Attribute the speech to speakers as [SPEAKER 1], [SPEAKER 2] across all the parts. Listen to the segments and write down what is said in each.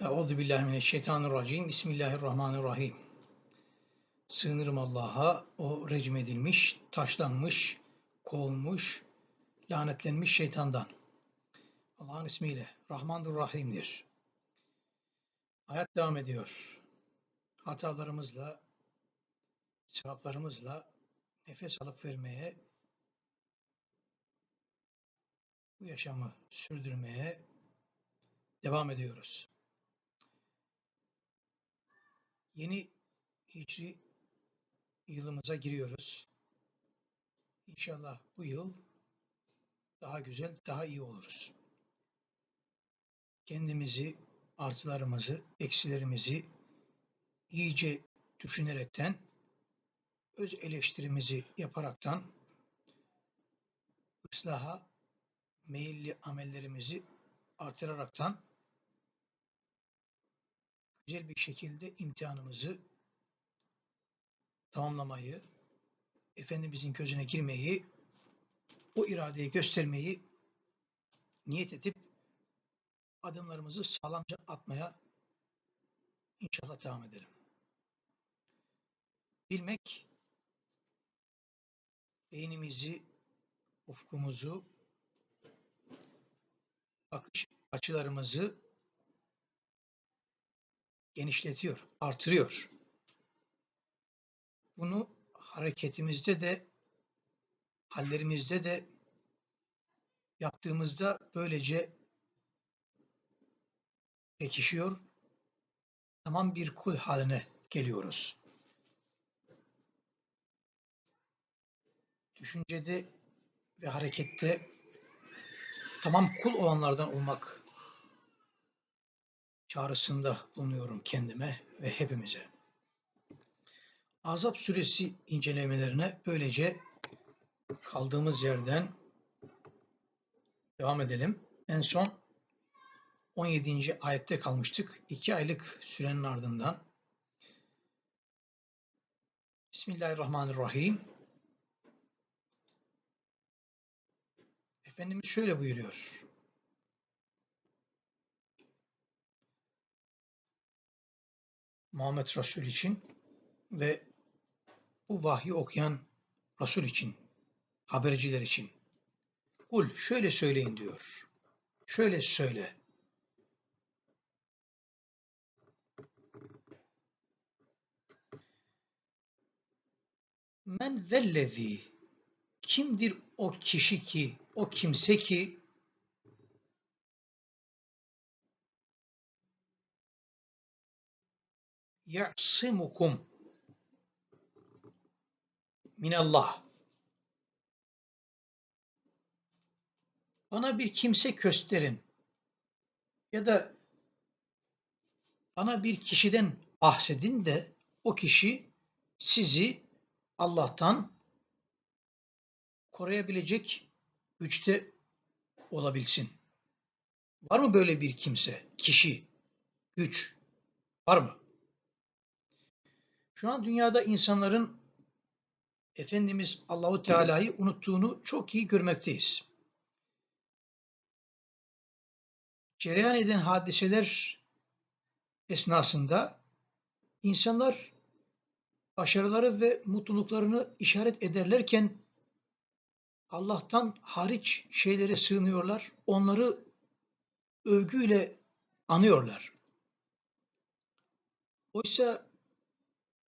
[SPEAKER 1] Euzu billahi mineşşeytanirracim. Bismillahirrahmanirrahim. Sığınırım Allah'a, o recm edilmiş, taşlanmış, kovulmuş, lanetlenmiş şeytandan. Allah'ın ismiyle Rahmandır Rahim'dir. Hayat devam ediyor. Hatalarımızla, sevaplarımızla nefes alıp vermeye, bu yaşamı sürdürmeye devam ediyoruz. Yeni hicri yılımıza giriyoruz. İnşallah bu yıl daha güzel, daha iyi oluruz. Kendimizi, artılarımızı, eksilerimizi iyice düşünerekten, öz eleştirimizi yaparaktan, ıslaha meyilli amellerimizi artıraraktan güzel bir şekilde imtihanımızı tamamlamayı, Efendimizin gözüne girmeyi, o iradeyi göstermeyi niyet edip adımlarımızı sağlamca atmaya inşallah devam edelim. Bilmek beynimizi, ufkumuzu, bakış açılarımızı genişletiyor, artırıyor. Bunu hareketimizde de, hallerimizde de yaptığımızda böylece pekişiyor, tamam bir kul haline geliyoruz. Düşüncede ve harekette tamam kul olanlardan olmak çağrısında bulunuyorum kendime ve hepimize. Azap suresi incelemelerine böylece kaldığımız yerden devam edelim. En son 17. ayette kalmıştık. İki aylık sürenin ardından Bismillahirrahmanirrahim. Efendimiz şöyle buyuruyor. Muhammed Resul için ve bu vahyi okuyan Resul için, haberciler için. Kul şöyle söyleyin diyor. Şöyle söyle. Men zellezi kimdir o kişi ki, o kimse ki ya'simukum minallah. Bana bir kimse gösterin ya da bana bir kişiden bahsedin de o kişi sizi Allah'tan koruyabilecek güçte olabilsin. Var mı böyle bir kimse, kişi, güç? Var mı? Şu an dünyada insanların Efendimiz Allahu Teala'yı unuttuğunu çok iyi görmekteyiz. Cereyan eden hadiseler esnasında insanlar başarıları ve mutluluklarını işaret ederlerken Allah'tan hariç şeylere sığınıyorlar. Onları övgüyle anıyorlar. Oysa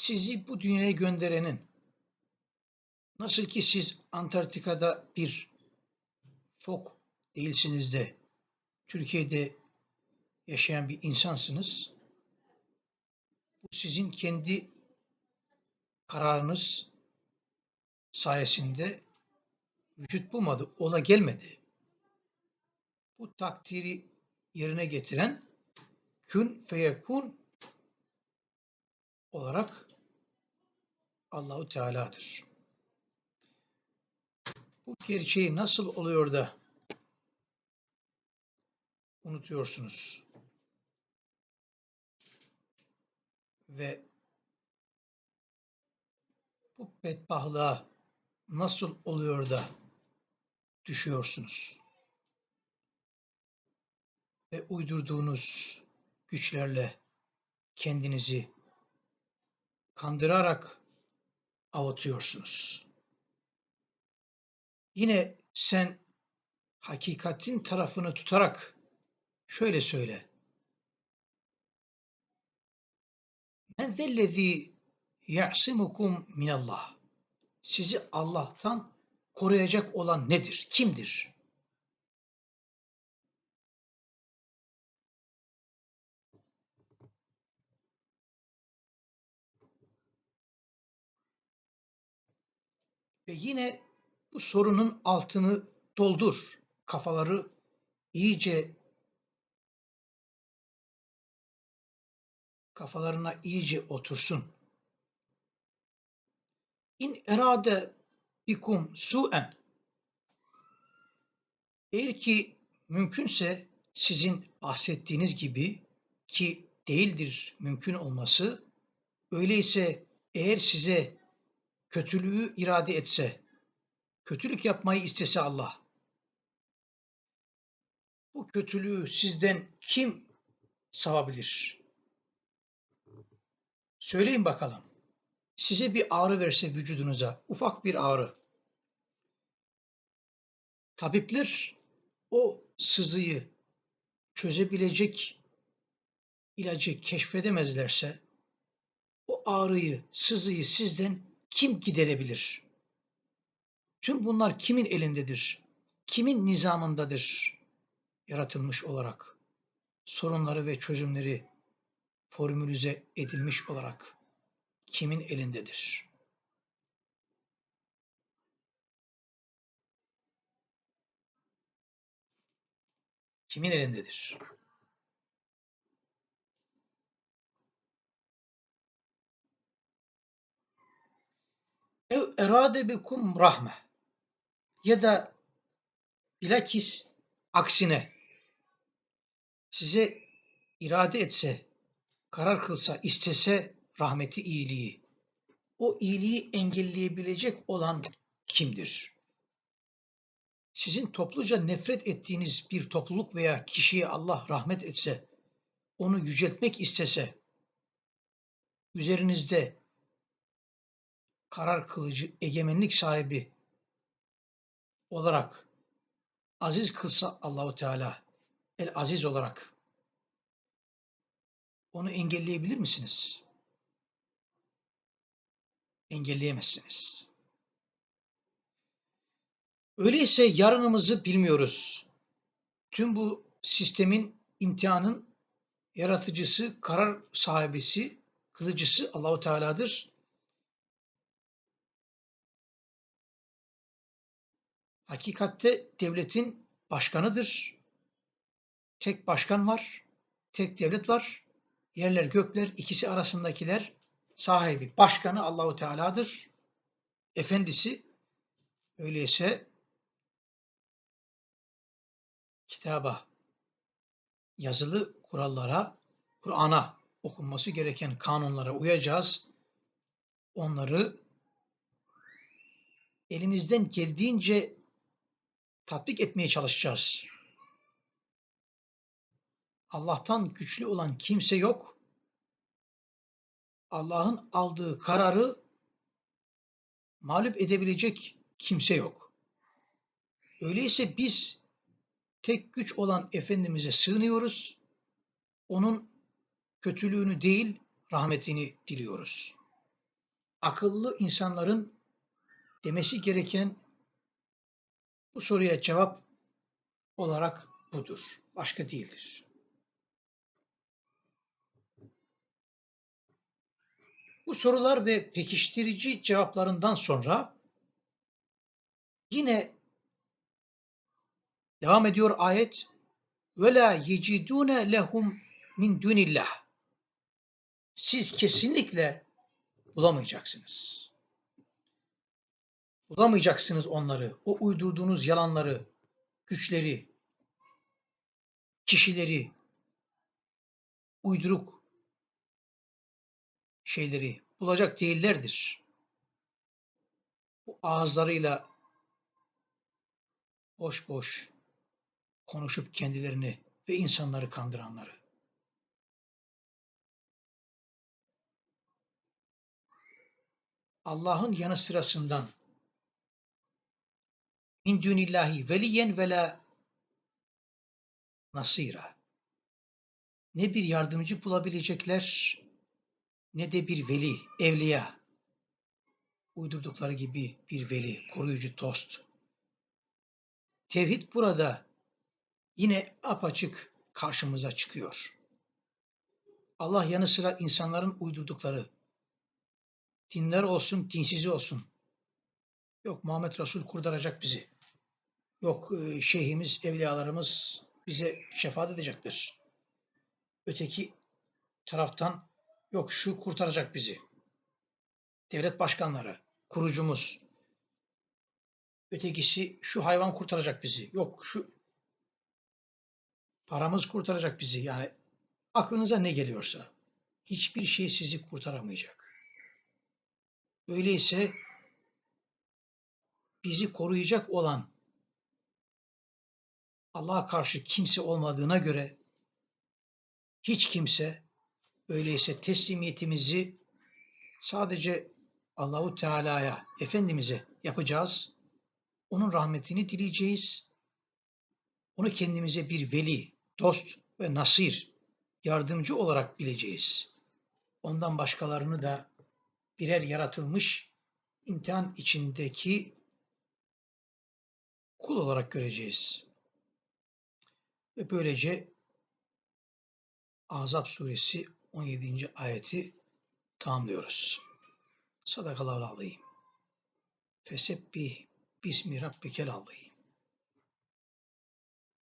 [SPEAKER 1] sizi bu dünyaya gönderenin nasıl ki siz Antarktika'da bir fok değilsiniz de Türkiye'de yaşayan bir insansınız. Bu sizin kendi kararınız sayesinde vücut bulmadı, ola gelmedi. Bu takdiri yerine getiren kün feyekun olarak Allahu Teala'dır. Bu gerçeği nasıl oluyor da unutuyorsunuz? Ve bu bedbahtlığa nasıl oluyor da düşüyorsunuz? Ve uydurduğunuz güçlerle kendinizi kandırarak avutuyorsunuz. Yine sen hakikatin tarafını tutarak şöyle söyle. Men zellezî ya'simukum minallah. Sizi Allah'tan koruyacak olan nedir? Kimdir? Ve yine bu sorunun altını doldur. Kafaları iyice kafalarına iyice otursun. İn erade bikum su'en eğer ki mümkünse sizin bahsettiğiniz gibi ki değildir mümkün olması öyleyse eğer size kötülüğü irade etse kötülük yapmayı istese Allah bu kötülüğü sizden kim savabilir? Söyleyin bakalım. Size bir ağrı verse vücudunuza, ufak bir ağrı. Tabipler o sızıyı çözebilecek ilacı keşfedemezlerse o ağrıyı, sızıyı sizden kim giderebilir? Tüm bunlar kimin elindedir? Kimin nizamındadır? Yaratılmış olarak sorunları ve çözümleri formülize edilmiş olarak kimin elindedir? Kimin elindedir? Ev erade bikum rahme ya da bilakis aksine size irade etse, karar kılsa, istese rahmeti iyiliği, o iyiliği engelleyebilecek olan kimdir? Sizin topluca nefret ettiğiniz bir topluluk veya kişiye Allah rahmet etse, onu yüceltmek istese, üzerinizde karar kılıcı, egemenlik sahibi olarak aziz kılsa Allahu Teala el aziz olarak onu engelleyebilir misiniz? Engelleyemezsiniz. Öyleyse yarınımızı bilmiyoruz. Tüm bu sistemin, imtihanın yaratıcısı, karar sahibisi, kılıcısı Allahu Teala'dır. Hakikatte devletin başkanıdır. Tek başkan var, tek devlet var. Yerler gökler ikisi arasındakiler sahibi, başkanı Allahu Teala'dır. Efendisi öyleyse kitaba, yazılı kurallara, Kur'an'a okunması gereken kanunlara uyacağız. Onları elimizden geldiğince tatbik etmeye çalışacağız. Allah'tan güçlü olan kimse yok. Allah'ın aldığı kararı mağlup edebilecek kimse yok. Öyleyse biz tek güç olan Efendimiz'e sığınıyoruz. Onun kötülüğünü değil, rahmetini diliyoruz. Akıllı insanların demesi gereken bu soruya cevap olarak budur. Başka değildir. Bu sorular ve pekiştirici cevaplarından sonra yine devam ediyor ayet ve la yecidune lehum min dunillah. Siz kesinlikle bulamayacaksınız. Bulamayacaksınız onları. O uydurduğunuz yalanları, güçleri, kişileri, uyduruk şeyleri bulacak değillerdir. Bu ağızlarıyla boş boş konuşup kendilerini ve insanları kandıranları. Allah'ın yanı sırasından min dunillahi veliyen ve la nasira. Ne bir yardımcı bulabilecekler ne de bir veli, evliya. Uydurdukları gibi bir veli, koruyucu dost. Tevhid burada yine apaçık karşımıza çıkıyor. Allah yanı sıra insanların uydurdukları dinler olsun, dinsizi olsun. Yok Muhammed Resul kurtaracak bizi. Yok e, şeyhimiz, evliyalarımız bize şefaat edecektir. Öteki taraftan yok şu kurtaracak bizi. Devlet başkanları, kurucumuz. Ötekisi şu hayvan kurtaracak bizi. Yok şu paramız kurtaracak bizi. Yani aklınıza ne geliyorsa hiçbir şey sizi kurtaramayacak. Öyleyse bizi koruyacak olan Allah'a karşı kimse olmadığına göre hiç kimse öyleyse teslimiyetimizi sadece Allahu Teala'ya, Efendimiz'e yapacağız. Onun rahmetini dileyeceğiz. Onu kendimize bir veli, dost ve nasir, yardımcı olarak bileceğiz. Ondan başkalarını da birer yaratılmış imtihan içindeki kul olarak göreceğiz. Ve böylece Azap suresi 17. ayeti tamamlıyoruz. Sadakallahu azim. Fesebbih bismi rabbikel azim.